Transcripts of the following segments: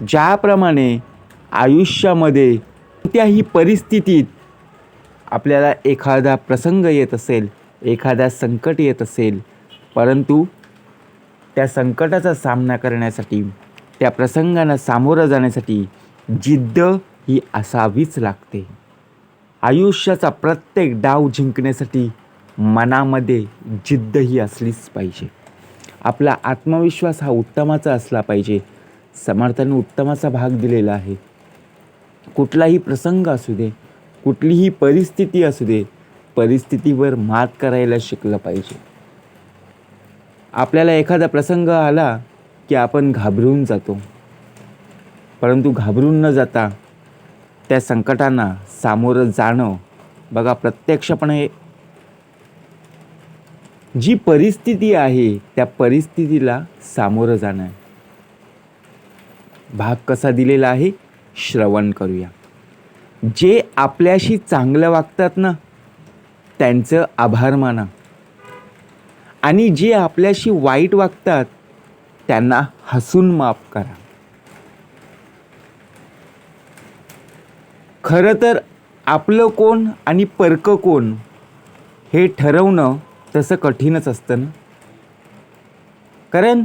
ज्याप्रमाणे आयुष्यामध्ये कोणत्याही परिस्थितीत आपल्याला एखादा प्रसंग येत असेल एखादा संकट येत असेल परंतु त्या संकटाचा सामना करण्यासाठी त्या प्रसंगांना सामोरं जाण्यासाठी जिद्द ही असावीच लागते. आयुष्याचा प्रत्येक डाव जिंकण्यासाठी मनामध्ये जिद्द ही असलीच पाहिजे. आपला आत्मविश्वास हा उत्तमाचा असला पाहिजे. समर्थाने उत्तमाचा भाग दिलेला आहे. कुठलाही प्रसंग असू दे कुठलीही परिस्थिती असू दे परिस्थितीवर मात करायला शिकलं पाहिजे. आपल्याला एखादा प्रसंग आला की आपण घाबरून जातो. परंतु घाबरून न जाता त्या संकटांना सामोरं जाणं बघा प्रत्यक्षपणे जी परिस्थिती आहे त्या परिस्थितीला सामोरं जाणं आहे. भाग कसा दिलेला आहे श्रवण करूया. जे आपल्याशी चांगलं वागतात ना त्यांचं आभार माना. आणि जे आपल्याशी वाईट वागतात त्यांना हसून माफ करा. खरं तर आपलं कोण आणि परकं कोण हे ठरवणं तसं कठीणच असतं ना. कारण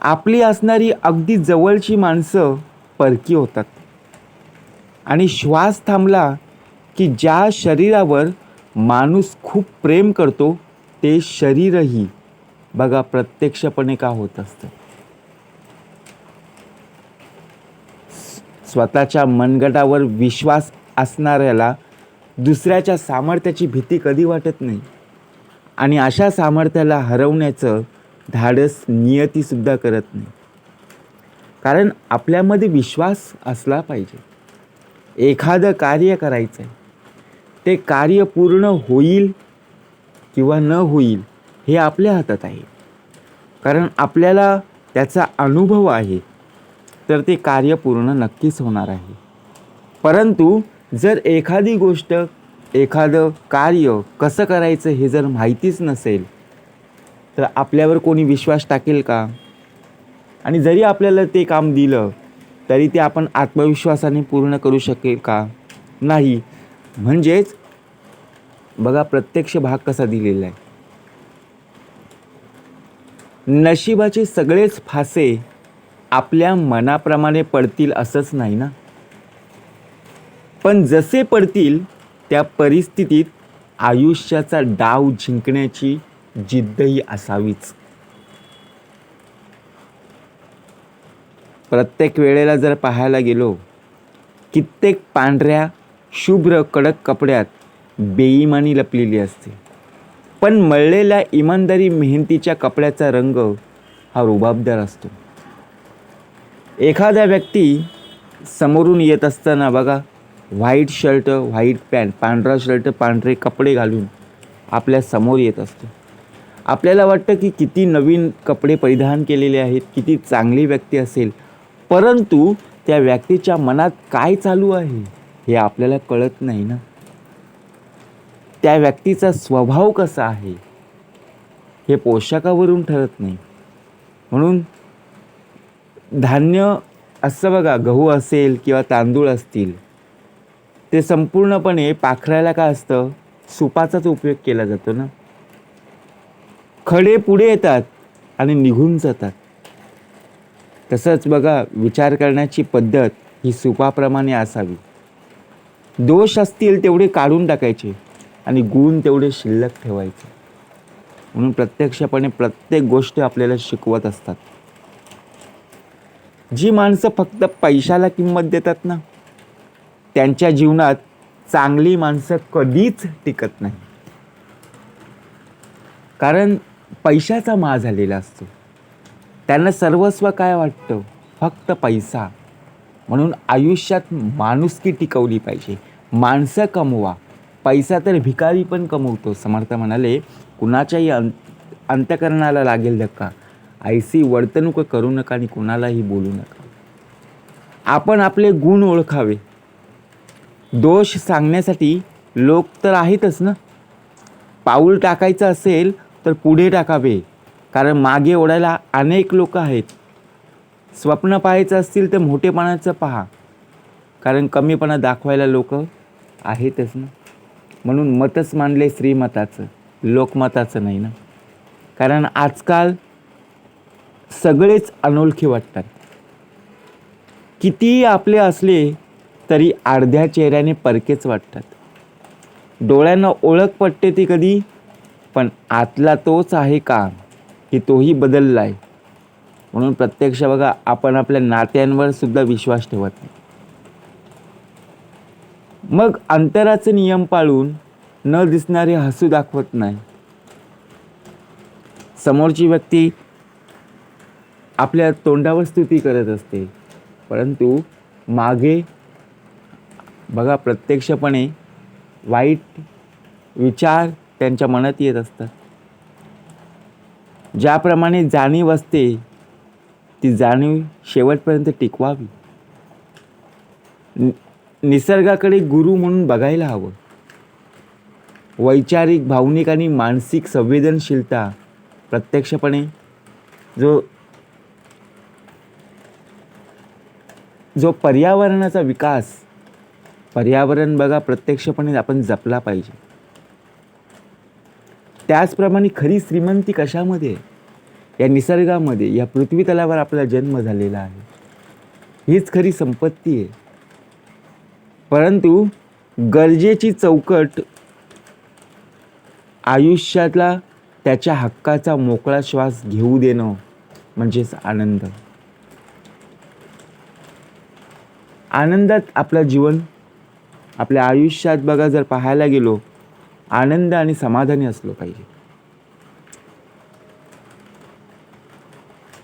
आपली असणारी अगदी जवळची माणसं परकी होतात. आणि श्वास थांबला की ज्या शरीरावर माणूस खूप प्रेम करतो ते शरीरही बघा प्रत्यक्षपणे का होत असतं. स्वतःच्या मनगटावर विश्वास असणाऱ्याला दुसऱ्याच्या सामर्थ्याची भीती कधी वाटत नाही. आणि अशा सामर्थ्याला हरवण्याचं धाडस नियतीसुद्धा करत नाही. कारण आपल्यामध्ये विश्वास असला पाहिजे. एखादं कार्य करायचं आहे ते कार्य पूर्ण होईल किंवा न होईल हे आपल्या हातात आहे. कारण आपल्याला त्याचा अनुभव आहे. तर ते कार्य पूर्ण नक्कीच होणार आहे. परंतु जर एखादी गोष्ट एखादं कार्य कसं करायचं हे जर माहितीच नसेल तर आपल्यावर कोणी विश्वास टाकेल का? आणि जरी आपल्याला ते काम दिलं तरी ते आपण आत्मविश्वासाने पूर्ण करू शकेल का? नाही. म्हणजेच बघा प्रत्यक्ष भाग कसा दिलेला आहे. नशिबाचे सगळेच फासे आपल्या मनाप्रमाणे पडतील असंच नाही ना? पण जसे पडतील त्या परिस्थितीत आयुष्याचा डाव जिंकण्याची जिद्दही असावीच. प्रत्येक वेळेला जर पाहायला गेलो कित्येक पांढऱ्या शुभ्र कडक कपड्यात बेईमानी लपलेली असते. पण मळलेल्या इमानदारी मेहनतीच्या कपड्याचा रंग हा रुबाबदार असतो. एखाद्या व्यक्ती समोरून येत असताना बघा व्हाईट शर्ट व्हाईट पॅन्ट पांढरा शर्ट पांढरे कपडे घालून आपल्यासमोर येत असतो. आपल्याला वाटतं की किती नवीन कपडे परिधान केलेले आहेत किती चांगली व्यक्ती असेल परंतु त्या व्यक्तीच्या मनात काय चालू आहे हे आपल्याला कळत नाही ना? त्या व्यक्तीचा स्वभाव कसा आहे हे पोशाखावरून ठरत नाही. म्हणून धान्य असं बघा गहू असेल किंवा तांदूळ असतील ते संपूर्णपणे पाखरायला का असतं? सुपाचाच उपयोग केला जातो ना? खडे पुढे येतात आणि निघून जातात. तसंच बघा विचार करण्याची पद्धत ही सुपाप्रमाणे असावी. दोष असतील तेवढे काढून टाकायचे आणि गुण तेवढे शिल्लक ठेवायचे. म्हणून प्रत्यक्षपणे प्रत्येक गोष्ट आपल्याला शिकवत असतात. जी माणसं फक्त पैशाला किंमत देतात ना त्यांच्या जीवनात चांगली माणसं कधीच टिकत नाही कारण पैशाचा मा झालेला असतो. त्यांना सर्वस्व काय वाटतं? फक्त पैसा. म्हणून आयुष्यात माणुसकी टिकवली पाहिजे. माणसं कमवा. पैसा तर भिकारी पण कमवतो. समर्थ म्हणाले कुणाच्याही अंत अंतकरणाला लागेल धक्का. ऐसी वर्तणूक करू नका आणि कुणालाही बोलू नका. आपण आपले गुण ओळखावे. दोष सांगण्यासाठी लोक तर आहेतच ना? पाऊल टाकायचं असेल तर पुढे टाकावे. कारण मागे ओढायला अनेक लोक आहेत. स्वप्न पाहायचं असतील तर मोठेपणाचं पहा. कारण कमीपणा दाखवायला लोक आहेतच ना. म्हणून मतच मानले श्रीमताचं लोकमताचं नाही ना. कारण आजकाल सगळेच अनोळखी वाटतात. कितीही आपले असले तरी अर्ध्या चेहऱ्याने परकेच वाटतात. डोळ्यांना ओळख पटते ती कधी? पण आतला तोच आहे का की तोही बदलला आहे म्हणून प्रत्यक्ष बघा आपण आपल्या नात्यांवर सुद्धा विश्वास ठेवत नाही. मग अंतराचे नियम पाळून न दिसणारे हसू दाखवत नाही. समोरची व्यक्ती आपल्या तोंडावर स्तुती करत असते परंतु मागे बघा प्रत्यक्षपणे वाईट विचार त्यांच्या मनात येत असतात. ज्याप्रमाणे जाणीव असते ती जाणीव शेवटपर्यंत टिकवावी. नि- निसर्गाकडे गुरु म्हणून बघायला हवं. वैचारिक भावनिक आणि मानसिक संवेदनशीलता प्रत्यक्षपणे जो जो पर्यावरणाचा विकास पर्यावरण बघा प्रत्यक्षपणे आपण जपला पाहिजे. त्याचप्रमाणे खरी श्रीमंती कशामध्ये या निसर्गामध्ये या पृथ्वी तलावर आपला जन्म झालेला आहे. हीच खरी संपत्ती आहे. परंतु गरजेची चौकट आयुष्यातला त्याच्या हक्काचा मोकळा श्वास घेऊ देणं म्हणजेच आनंद. आनंदात आपलं जीवन आपल्या आयुष्यात बघा जर पाहायला गेलो आनंद आणि समाधानी असलो पाहिजे.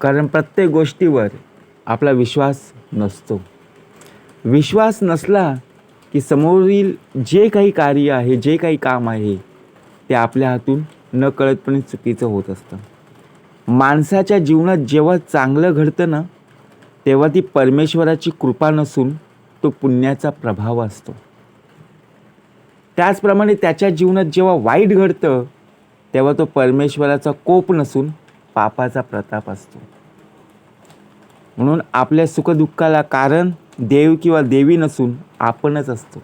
कारण प्रत्येक गोष्टीवर आपला विश्वास नसतो. विश्वास नसला की समोरील जे काही कार्य आहे जे काही काम आहे ते आपल्या हातून न कळतपणे चुकीचं होत असतं. माणसाच्या जीवनात जेव्हा चांगलं घडतं ना तेव्हा ती परमेश्वराची कृपा नसून तो पुण्याचा प्रभाव असतो. त्याचप्रमाणे त्याच्या जीवनात जेव्हा वाईट घडतं तेव्हा तो परमेश्वराचा कोप नसून पापाचा प्रताप असतो. म्हणून आपल्या सुखदुःखाला कारण देव किंवा देवी नसून आपणच असतो.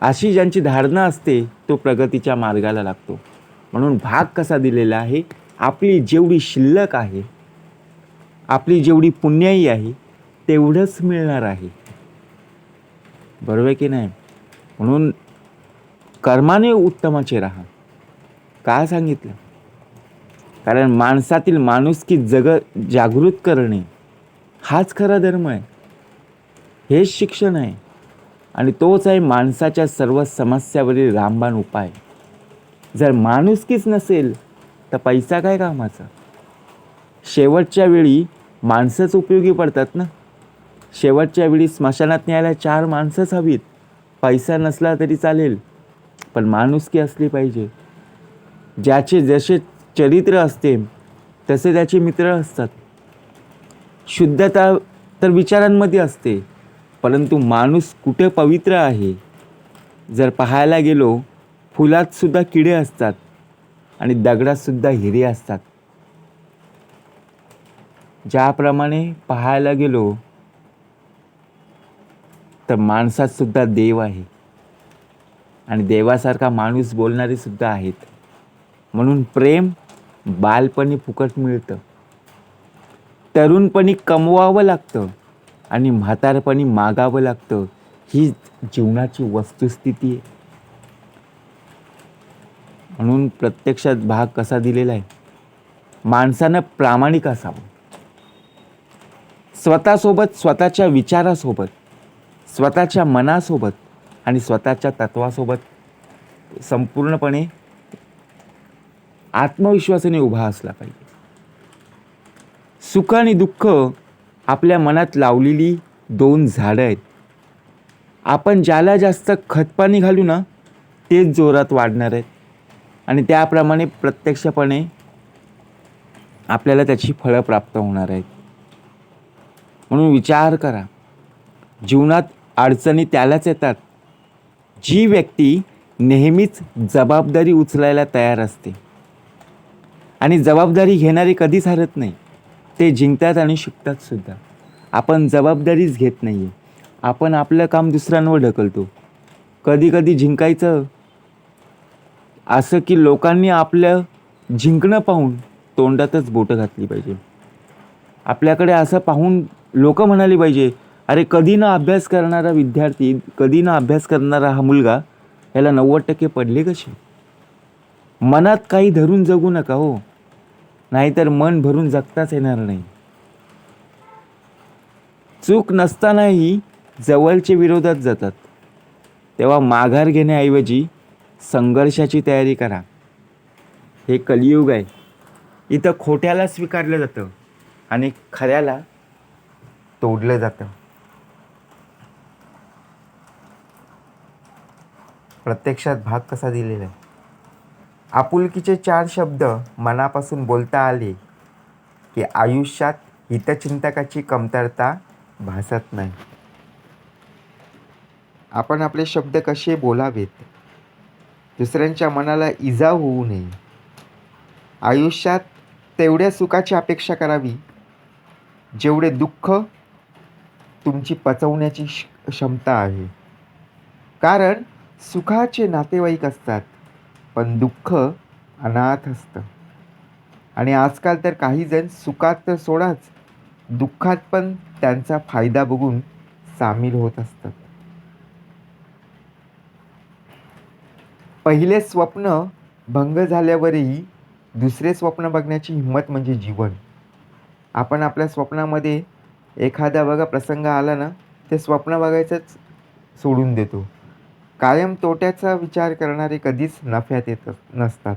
अशी ज्यांची धारणा असते तो प्रगतीच्या मार्गाला लागतो. म्हणून भाग कसा दिलेला आहे आपली जेवढी शिल्लक आहे आपली जेवढी पुण्याई आहे तेवढंच मिळणार आहे. बरोबर आहे की नाही? म्हणून कर्माने उत्तमाचे राहा का सांगितलं? कारण माणसातील माणुसकी जग जागृत करणे हाच खरा धर्म आहे. हेच शिक्षण आहे. आणि तोच आहे माणसाच्या सर्व समस्यावरील रामबाण उपाय. जर माणुसकीच नसेल तर पैसा काय कामाचा? शेवटच्या वेळी माणसंच उपयोगी पडतात ना? शेवटच्या वेळी स्मशानात न्यायला चार माणसंच हवीत. पैसा नसला तरी चालेल पण माणुसकी असली पाहिजे. ज्याचे जसे चरित्र असते तसे त्याचे मित्र असतात. शुद्धता तर विचारांमध्ये असते परंतु माणूस कुठे पवित्र आहे? जर पाहायला गेलो फुलातसुद्धा किडे असतात आणि दगडातसुद्धा हिरे असतात. ज्याप्रमाणे पाहायला गेलो तर माणसात सुद्धा देव आहे. आणि देवासारखा माणूस बोलणारे सुद्धा आहेत. म्हणून प्रेम बालपणी फुकट मिळतं. तरुणपणी कमवावं लागतं. आणि म्हातारपणी मागावं लागतं. ही जीवनाची वस्तुस्थिती आहे. म्हणून प्रत्यक्षात भाग कसा दिलेला आहे? माणसानं प्रामाणिक असावं. स्वतःसोबत स्वतःच्या विचारासोबत. स्वतःच्या मनासोबत आणि स्वतःच्या तत्वासोबत संपूर्णपणे आत्मविश्वासाने उभा असला पाहिजे. सुख आणि दुःख आपल्या मनात लावलेली दोन झाडं आहेत. आपण ज्याला जास्त खतपाणी घालू ना तेच जोरात वाढणार आहेत. आणि त्याप्रमाणे प्रत्यक्षपणे आपल्याला त्याची फळं प्राप्त होणार आहेत. म्हणून विचार करा. जीवनात अडचणी त्यालाच येतात. जी व्यक्ती नेहमीच जबाबदारी उचलायला तयार असते. आणि जबाबदारी घेणारे कधीच हरत नाही. ते जिंकतात आणि शिकतात सुद्धा. आपण जबाबदारीच घेत नाही आहे आपण आपलं काम दुसऱ्यांवर ढकलतो. कधी कधी जिंकायचं? असं की लोकांनी आपलं जिंकणं पाहून तोंडातच बोटं घातली पाहिजे. आपल्याकडे असं पाहून लोक म्हणाली पाहिजे अरे कधी ना अभ्यास करणारा विद्यार्थी कधी ना अभ्यास करणारा हा मुलगा ह्याला नव्वद टक्के पडले कसे? मनात काही धरून जगू नका हो. नाहीतर मन भरून जगताच येणार नाही. चूक नसतानाही जवळचे विरोधात जातात. तेव्हा माघार घेण्याऐवजी संघर्षाची तयारी करा. हे कलियुग आहे. इथं खोट्याला स्वीकारलं जातं आणि खऱ्याला तोडलं जातं. प्रत्यक्षात भाग कसा दिलेला आहे? आपुलकीचे चार शब्द मनापासून बोलता आले की आयुष्यात हितचिंतकाची कमतरता भासत नाही. आपण आपले शब्द कसे बोलावेत? दुसऱ्यांच्या मनाला इजा होऊ नये. आयुष्यात तेवढ्या सुखाची अपेक्षा करावी जेवढे दुःख तुमची पचवण्याची श- क्षमता आहे. कारण सुखाचे नातेवाईक असतात पण दुःख अनाथ असतं. आणि आजकाल तर काही जण सुखात तर सोडाच दुःखात पण त्यांचा फायदा बघून सामील होत असतात. पहिले स्वप्न भंग झाल्यावरही दुसरे स्वप्न बघण्याची हिंमत म्हणजे जीवन. आपण आपल्या स्वप्नामध्ये एखादा बघा प्रसंग आला ना ते स्वप्न बघायचंच सोडून देतो. कायम तोट्याचा विचार करणारे कधीच नफ्यात येत नसतात.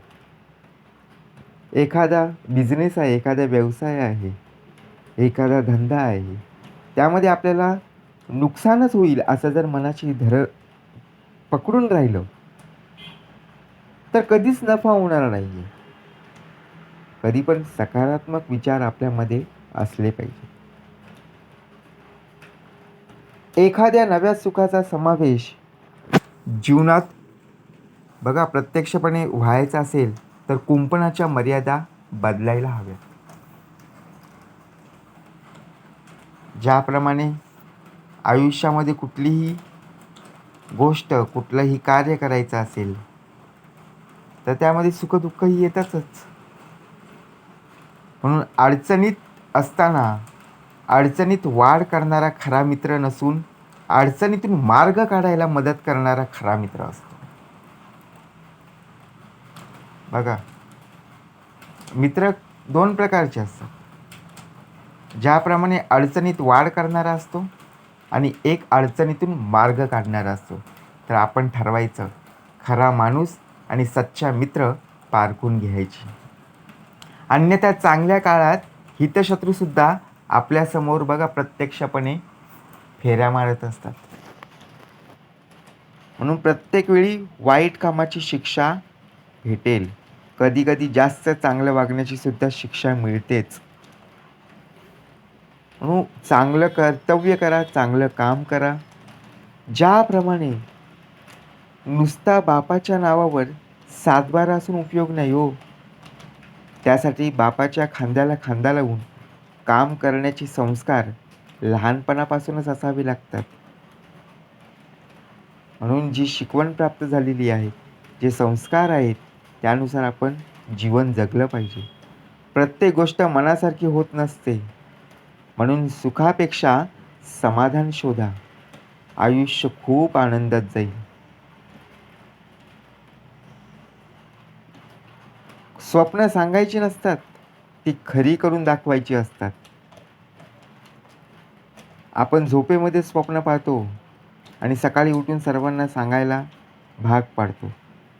एखादा बिझनेस आहे एखादा व्यवसाय आहे एखादा धंदा आहे त्यामध्ये आपल्याला नुकसानच होईल असं जर मनाची धर पकडून राहिलं तर कधीच नफा होणार नाही आहे कधी पण सकारात्मक विचार आपल्यामध्ये असले पाहिजे. एखाद्या नव्या सुखाचा समावेश जीवनात बघा प्रत्यक्षपणे व्हायचं असेल तर कुंपणाच्या मर्यादा बदलायला हव्यात. ज्याप्रमाणे आयुष्यामध्ये कुठलीही गोष्ट कुठलंही कार्य करायचं असेल तर त्यामध्ये सुखदुःखही येतातच. म्हणून अडचणीत असताना अडचणीत वाढ करणारा खरा मित्र नसून अडचणीतून मार्ग काढायला मदत करणारा खरा मित्र असतो. बघा मित्र दोन प्रकारचे असतात. ज्याप्रमाणे अडचणीत वाढ करणारा असतो आणि एक अडचणीतून मार्ग काढणारा असतो. तर आपण ठरवायचं खरा माणूस आणि सच्चा मित्र पारखून घ्यायची. अन्यथा चांगल्या काळात हितशत्रूसुद्धा आपल्यासमोर बघा प्रत्यक्षपणे फेऱ्या मारत असतात. म्हणून प्रत्येक वेळी वाईट कामाची शिक्षा भेटेल. कधी कधी जास्त चांगलं वागण्याची सुद्धा शिक्षा मिळतेच. म्हणून चांगलं कर्तव्य करा चांगलं काम करा. ज्याप्रमाणे नुसता बापाच्या नावावर सातबारा असून उपयोग नाही हो त्यासाठी बापाच्या खांद्याला खांदा लावून काम करण्याचे संस्कार लहानपणापासूनच असावे लागतात. म्हणून जी शिकवण प्राप्त झालेली आहे जे संस्कार आहेत त्यानुसार आपण जीवन जगलं पाहिजे. प्रत्येक गोष्ट मनासारखी होत नसते. म्हणून सुखापेक्षा समाधान शोधा. आयुष्य खूप आनंदात जाईल. स्वप्न सांगायची नसतात ती खरी करून दाखवायची असतात. आपण झोपेमध्ये स्वप्न पाहतो आणि सकाळी उठून सर्वांना सांगायला भाग पाडतो.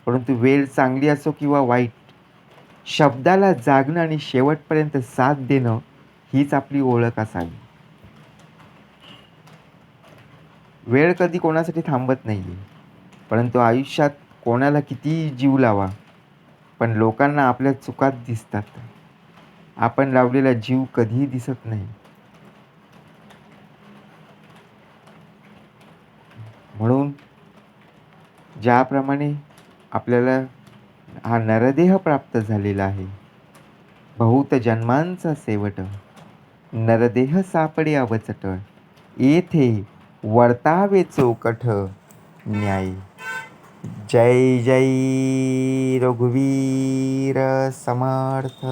परंतु वेळ चांगली असो किंवा वाईट शब्दाला जागणं आणि शेवटपर्यंत साथ देणं हीच आपली ओळख असावी. वेळ कधी कोणासाठी थांबत नाही आहे परंतु आयुष्यात कोणाला कितीही जीव लावा पण लोकांना आपल्या चुकात दिसतात. आपण लावलेला जीव कधीही दिसत नाही. म्हणून ज्याप्रमाणे आपल्याला हा नरदेह प्राप्त झालेला आहे बहुत जन्मांचा सेवट नरदेह सापडे अवचट येथे वर्तावे चौकठ न्याय. जय जय रघुवीर समर्थ.